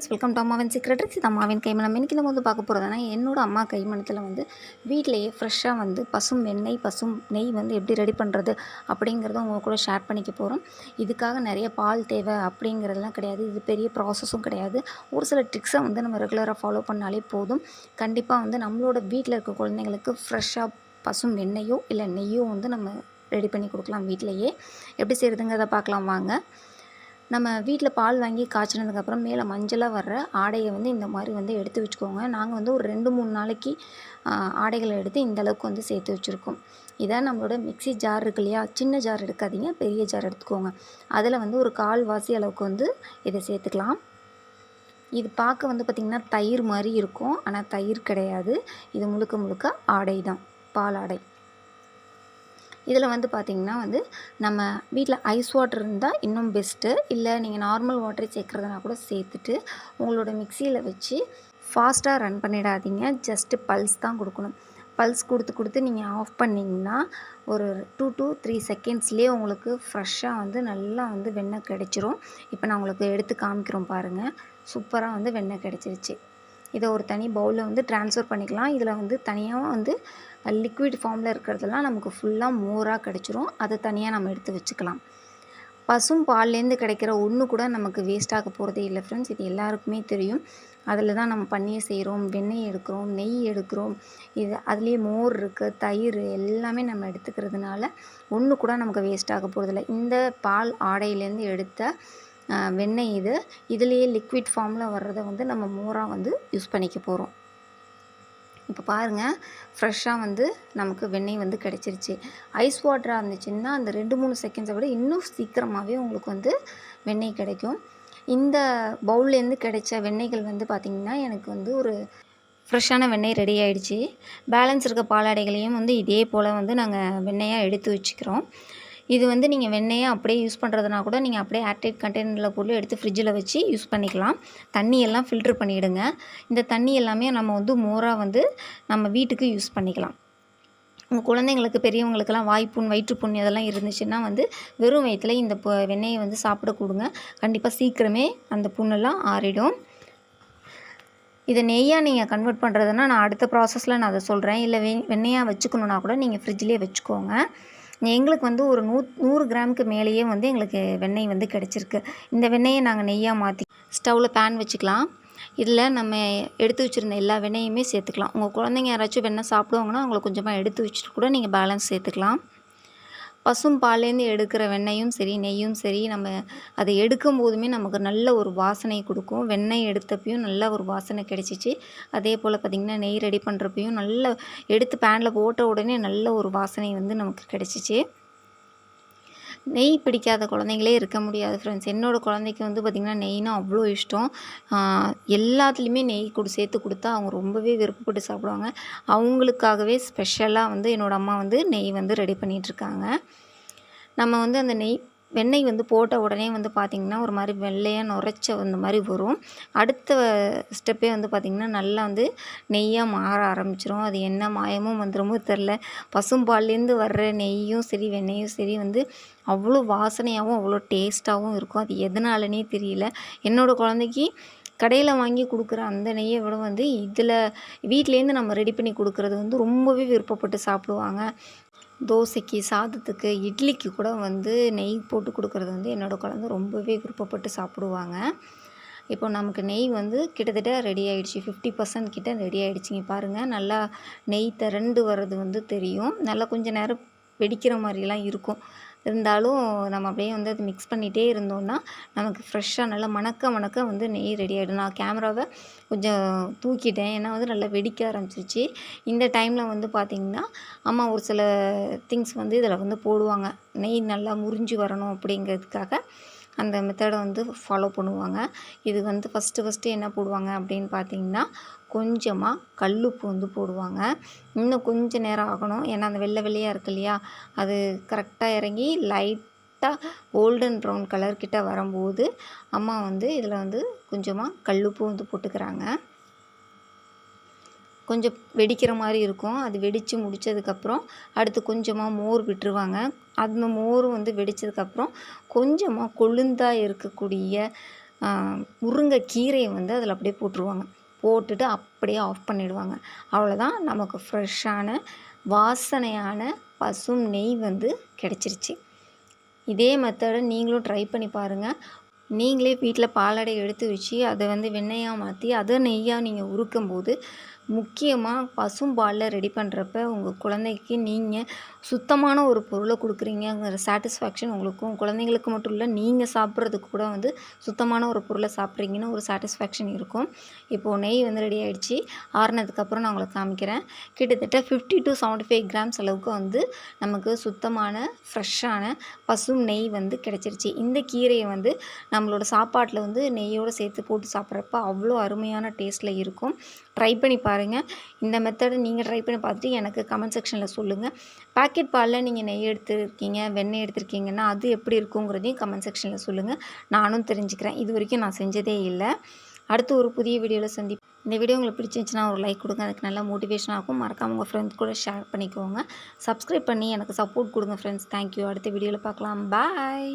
Friends welcome to அம்மாவின் secret இது அம்மாவின் கைமணம் இன்றைக்கி நம்ம வந்து பார்க்க போகிறதுனா என்னோட அம்மா கைமணத்தில் வந்து வீட்டிலேயே ஃப்ரெஷ்ஷாக வந்து பசும் வெண்ணெய் பசும் நெய் வந்து எப்படி ரெடி பண்ணுறது அப்படிங்கிறத உங்க கூட ஷேர் பண்ணிக்க போகிறோம் இதுக்காக நிறைய பால் தேவை அப்படிங்கிறதெல்லாம் கிடையாது. இது பெரிய ப்ராசஸும் கிடையாது. ஒரு சில ட்ரிக்ஸை வந்து நம்ம ரெகுலராக ஃபாலோ பண்ணாலே போதும். கண்டிப்பாக வந்து நம்மளோட வீட்டில் இருக்க குழந்தைங்களுக்கு ஃப்ரெஷ்ஷாக பசும் வெண்ணெயோ இல்லை நெய்யோ வந்து நம்ம ரெடி பண்ணி கொடுக்கலாம் வீட்டிலையே எப்படி செய்கிறதுங்கிறத பார்க்கலாம் வாங்க. நம்ம வீட்டில் பால் வாங்கி காய்ச்சினதுக்கப்புறம் மேலே மஞ்சளாக வர்ற ஆடையை வந்து இந்த மாதிரி வந்து எடுத்து வச்சுக்கோங்க. நாங்கள் வந்து ஒரு ரெண்டு மூணு நாளைக்கு ஆடைகளை எடுத்து இந்தளவுக்கு வந்து சேர்த்து வச்சுருக்கோம். இதான் நம்மளோட மிக்ஸி ஜார் இருக்கு இல்லையா? சின்ன ஜார் எடுக்காதீங்க பெரிய ஜார் எடுத்துக்கோங்க. அதில் வந்து ஒரு கால் வாசி அளவுக்கு வந்து இதை சேர்த்துக்கலாம். இது பார்க்க வந்து பார்த்திங்கன்னா தயிர் மாதிரி இருக்கும். ஆனால் தயிர் கிடையாது. இது முழுக்க முழுக்க ஆடை தான் பால் ஆடை. இதில் வந்து பார்த்திங்கன்னா வந்து நம்ம வீட்டில் ஐஸ் வாட்டர் இருந்தால் இன்னும் பெஸ்ட்டு இல்லை நீங்கள் நார்மல் வாட்டரை சேர்க்குறதுனா கூட சேர்த்துட்டு உங்களோட மிக்சியில் வச்சு ஃபாஸ்ட்டாக ரன் பண்ணிடாதீங்க. ஜஸ்ட்டு பல்ஸ் தான் கொடுக்கணும். பல்ஸ் கொடுத்து கொடுத்து நீங்கள் ஆஃப் பண்ணிங்கன்னா ஒரு டூ டூ த்ரீ செகண்ட்ஸ்லேயே உங்களுக்கு ஃப்ரெஷ்ஷாக வந்து நல்லா வந்து வெண்ணெய் கிடச்சிரும். இப்போ நான் உங்களுக்கு எடுத்து காமிக்கிறோம் பாருங்கள் சூப்பராக வந்து வெண்ணெய் கிடச்சிருச்சு. இதை ஒரு தனி பவுலில் வந்து ட்ரான்ஸ்ஃபர் பண்ணிக்கலாம். இதில் வந்து தனியாக வந்து லிக்விட் ஃபார்மில் இருக்கிறதெல்லாம் நமக்கு ஃபுல்லாக மோராக கிடச்சிரும். அதை தனியாக நம்ம எடுத்து வச்சுக்கலாம். பசும் பால்லேருந்து கிடைக்கிற ஒன்று கூட நமக்கு வேஸ்ட் ஆக போகிறதே இல்லை ஃப்ரெண்ட்ஸ் இது எல்லாருக்குமே தெரியும். அதில் தான் நம்ம பன்னீர் செய்கிறோம் வெண்ணெய் எடுக்கிறோம் நெய் எடுக்கிறோம். இது அதுலேயே மோர் இருக்குது தயிர் எல்லாமே நம்ம எடுத்துக்கிறதுனால ஒன்று கூட நமக்கு வேஸ்ட் ஆக போகிறதில்ல இந்த பால் ஆடையிலேருந்து எடுத்த வெண்ணெய் இது. இதுலேயே லிக்விட் ஃபார்மில் வர்றதை வந்து நம்ம மோராக வந்து யூஸ் பண்ணிக்க போகிறோம் இப்போ பாருங்கள் ஃப்ரெஷ்ஷாக வந்து நமக்கு வெண்ணெய் வந்து கிடச்சிருச்சு. ஐஸ் வாட்டராக இருந்துச்சுன்னா அந்த ரெண்டு மூணு செகண்ட்ஸை விட இன்னும் சீக்கிரமாகவே உங்களுக்கு வந்து வெண்ணெய் கிடைக்கும். இந்த பவுல்லேருந்து கிடைச்ச வெண்ணெய்கள் வந்து பார்த்திங்கன்னா எனக்கு வந்து ஒரு ஃப்ரெஷ்ஷான வெண்ணெய் ரெடி ஆகிடுச்சு பேலன்ஸ் இருக்க பாலாடைகளையும் வந்து இதே போல் வந்து நாங்கள் வெண்ணெயாக எடுத்து வச்சுக்கிறோம். இது வந்து நீங்கள் வெண்ணெயை அப்படியே யூஸ் பண்ணுறதுனா கூட நீங்கள் அப்படியே ஏர்டைட் கண்டெய்னரில் போட்டு எடுத்து ஃப்ரிட்ஜில் வச்சு யூஸ் பண்ணிக்கலாம். தண்ணி எல்லாம் ஃபில்ட்ரு பண்ணிவிடுங்க இந்த தண்ணி எல்லாமே நம்ம வந்து மோராக வந்து நம்ம வீட்டுக்கு யூஸ் பண்ணிக்கலாம். உங்கள் குழந்தைங்களுக்கு பெரியவங்களுக்கெல்லாம் வாய்ப்புண் வயிற்றுப்புண் இதெல்லாம் இருந்துச்சுன்னா வந்து வெறும் வயிற்றுல இந்த வெண்ணெயை வந்து சாப்பிட கொடுங்க. கண்டிப்பாக சீக்கிரமே அந்த புண்ணெல்லாம் ஆறிடும். இதை நெய்யாக நீங்கள் கன்வெர்ட் பண்ணுறதுன்னா நான் அடுத்த ப்ராசஸில் நான் அதை சொல்கிறேன் இல்லை வெ வெண்ணெயாக வச்சுக்கணுன்னா கூட நீங்கள் ஃப்ரிட்ஜ்லேயே வச்சுக்கோங்க. எங்களுக்கு வந்து ஒரு நூ நூறு கிராமுக்கு மேலேயே வந்து எங்களுக்கு வெண்ணெய் வந்து கிடச்சிருக்கு. இந்த வெண்ணெயை நாங்கள் நெய்யாக மாற்றி ஸ்டவ்வில் பேன் வச்சுக்கலாம். இதில் நம்ம எடுத்து வச்சுருந்த எல்லா வெண்ணெயுமே சேர்த்துக்கலாம். உங்கள் குழந்தைங்க யாராச்சும் வெண்ணெய் சாப்பிடுவாங்கன்னா அவங்கள கொஞ்சமாக எடுத்து வச்சுட்டு கூட நீங்கள் பேலன்ஸ் சேர்த்துக்கலாம். பசும் பால்லேருந்து எடுக்கிற வெண்ணெயும் சரி நெய்யும் சரி நம்ம அதை எடுக்கும் போதுமே நமக்கு நல்ல ஒரு வாசனை கொடுக்கும். வெண்ணெய் எடுத்தப்பையும் நல்ல ஒரு வாசனை கிடைச்சிச்சு. அதே போல் பார்த்திங்கன்னா நெய் ரெடி பண்ணுறப்பையும் நல்ல எடுத்து பேனில் போட்ட உடனே நல்ல ஒரு வாசனை வந்து நமக்கு கிடச்சிச்சு. நெய் பிடிக்காத குழந்தைங்களே இருக்க முடியாது ஃப்ரெண்ட்ஸ் என்னோடய குழந்தைக்கு வந்து பார்த்திங்கன்னா நெய்னா அவ்வளோ இஷ்டம். எல்லாத்துலேயுமே நெய் கொடு சேர்த்து கொடுத்தா அவங்க ரொம்பவே விருப்பப்பட்டு சாப்பிடுவாங்க. அவங்களுக்காகவே ஸ்பெஷலாக வந்து என்னோடய அம்மா வந்து நெய் வந்து ரெடி பண்ணிகிட்ருக்காங்க நம்ம வந்து அந்த நெய் வெண்ணெய் வந்து போட்ட உடனே வந்து பார்த்திங்கன்னா ஒரு மாதிரி வெள்ளையாக நுரைச்ச அந்த மாதிரி வரும். அடுத்த ஸ்டெப்பே வந்து பார்த்திங்கன்னா நல்லா வந்து நெய்யாக மாற ஆரம்பிச்சிரும். அது என்ன மாயமும் வந்துடுமோ தெரில பசும்பால்லேருந்து வர்ற நெய்யும் சரி வெண்ணெயும் சரி வந்து அவ்வளோ வாசனையாகவும் அவ்வளோ டேஸ்ட்டாகவும் இருக்கும். அது எதனாலனே தெரியல. என்னோடய குழந்தைக்கு கடையில் வாங்கி கொடுக்குற அந்த நெய்யை விட வந்து இதில் வீட்டிலேருந்து நம்ம ரெடி பண்ணி கொடுக்குறது வந்து ரொம்பவே விருப்பப்பட்டு சாப்பிடுவாங்க. தோசைக்கு சாதத்துக்கு இட்லிக்கு கூட வந்து நெய் போட்டு கொடுக்குறது வந்து என்னோடய குழந்த ரொம்பவே விருப்பப்பட்டு சாப்பிடுவாங்க. இப்போ நமக்கு நெய் வந்து கிட்டத்தட்ட ரெடி ஆகிடுச்சி ஃபிஃப்டி பர்சன்ட் கிட்ட ரெடி ஆகிடுச்சிங்க பாருங்கள் நல்லா நெய் திரண்டு வர்றது வந்து தெரியும். நல்லா கொஞ்சம் நேரம் வெடிக்கிற மாதிரிலாம் இருக்கும். இருந்தாலும் நம்ம அப்படியே வந்து அது மிக்ஸ் பண்ணிகிட்டே இருந்தோம்னா நமக்கு ஃப்ரெஷ்ஷாக நல்லா மணக்க மணக்க வந்து நெய் ரெடி ஆகிடும் நான் கேமராவை கொஞ்சம் தூக்கிட்டேன். ஏன்னா வந்து நல்லா வெடிக்க ஆரம்பிச்சிருச்சு. இந்த டைமில் வந்து பார்த்திங்கன்னா அம்மா ஒரு சில திங்ஸ் வந்து இதில் வந்து போடுவாங்க. நெய் நல்லா முறிஞ்சு வரணும் அப்படிங்கிறதுக்காக அந்த மெத்தடை வந்து ஃபாலோ பண்ணுவாங்க. இது வந்து ஃபஸ்ட்டு ஃபஸ்ட்டு என்ன போடுவாங்க அப்படின்னு பார்த்தீங்கன்னா கொஞ்சமாக கல்லுப்பு வந்து போடுவாங்க. இன்னும் கொஞ்சம் நேரம் ஆகணும். ஏன்னா அந்த வெள்ளை வெள்ளையாக இருக்கு இல்லையா? அது கரெக்டாக இறங்கி லைட்டாக கோல்டன் ப்ரௌன் கலர் கிட்ட வரும்போது அம்மா வந்து இதில் வந்து கொஞ்சமாக கல்லுப்பு வந்து போட்டுக்கிறாங்க. கொஞ்சம் வெடிக்கிற மாதிரி இருக்கும். அது வெடித்து முடித்ததுக்கப்புறம் அடுத்து கொஞ்சமாக மோர் விட்டுருவாங்க. அந்த மோரும் வந்து வெடித்ததுக்கப்புறம் கொஞ்சமாக கொழுந்தாக இருக்கக்கூடிய முருங்கைக்கீரையை வந்து அதில் அப்படியே போட்டுருவாங்க. போட்டுட்டு அப்படியே ஆஃப் பண்ணிடுவாங்க. அவ்வளோதான் நமக்கு ஃப்ரெஷ்ஷான வாசனையான பசும் நெய் வந்து கிடச்சிருச்சு. இதே மெத்தடை நீங்களும் ட்ரை பண்ணி பாருங்கள் நீங்களே வீட்டில் பாலாடை எடுத்து வச்சு அதை வந்து வெண்ணெயாக மாற்றி அதை நெய்யாக நீங்கள் உருக்கும்போது முக்கியமாக பசும்பாலில் ரெடி பண்ணுறப்ப உங்கள் குழந்தைக்கு நீங்கள் சுத்தமான ஒரு பொருளை கொடுக்குறீங்கங்கிற சாட்டிஸ்ஃபேக்ஷன் உங்களுக்கும் குழந்தைங்களுக்கு மட்டும் இல்லை நீங்கள் சாப்பிட்றதுக்கு கூட வந்து சுத்தமான ஒரு பொருளை சாப்பிட்றீங்கன்னு ஒரு சாட்டிஸ்ஃபேக்ஷன் இருக்கும். இப்போது நெய் வந்து ரெடி ஆகிடுச்சு ஆறுனதுக்கப்புறம் நான் உங்களுக்கு காமிக்கிறேன். கிட்டத்தட்ட fifty to seventy five grams அளவுக்கு வந்து நமக்கு சுத்தமான ஃப்ரெஷ்ஷான பசும் நெய் வந்து கிடச்சிருச்சு. இந்த கீரையை வந்து நம்மளோட சாப்பாட்டில் வந்து நெய்யோடு சேர்த்து போட்டு சாப்பிட்றப்ப அவ்வளோ அருமையான டேஸ்ட்டில் இருக்கும். ட்ரை பண்ணி பாருங்கள் இந்த மெத்தடை நீங்கள் ட்ரை பண்ணி பார்த்துட்டு எனக்கு கமெண்ட் செக்ஷனில் சொல்லுங்கள் பாக்கெட் பாலில் நீங்கள் நெய் எடுத்துருக்கீங்க வெண்ணெய் எடுத்திருக்கீங்கன்னா அது எப்படி இருக்குங்கிறதையும் கமெண்ட் செக்ஷனில் சொல்லுங்கள் நானும் தெரிஞ்சுக்கிறேன். இது வரைக்கும் நான் செஞ்சதே இல்லை. அடுத்து ஒரு புதிய வீடியோவில் சந்தி இந்த வீடியோ உங்களுக்கு பிடிச்சிருந்துச்சுன்னா ஒரு லைக் கொடுங்க. அதுக்கு நல்லா மோட்டிவேஷன் ஆகும். மறக்காம உங்கள் ஃப்ரெண்ட்ஸ் கூட ஷேர் பண்ணிக்கோங்க. சப்ஸ்கிரைப் பண்ணி எனக்கு சப்போர்ட் கொடுங்க ஃப்ரெண்ட்ஸ் தேங்க்யூ அடுத்த வீடியோவில் பார்க்கலாம். பாய்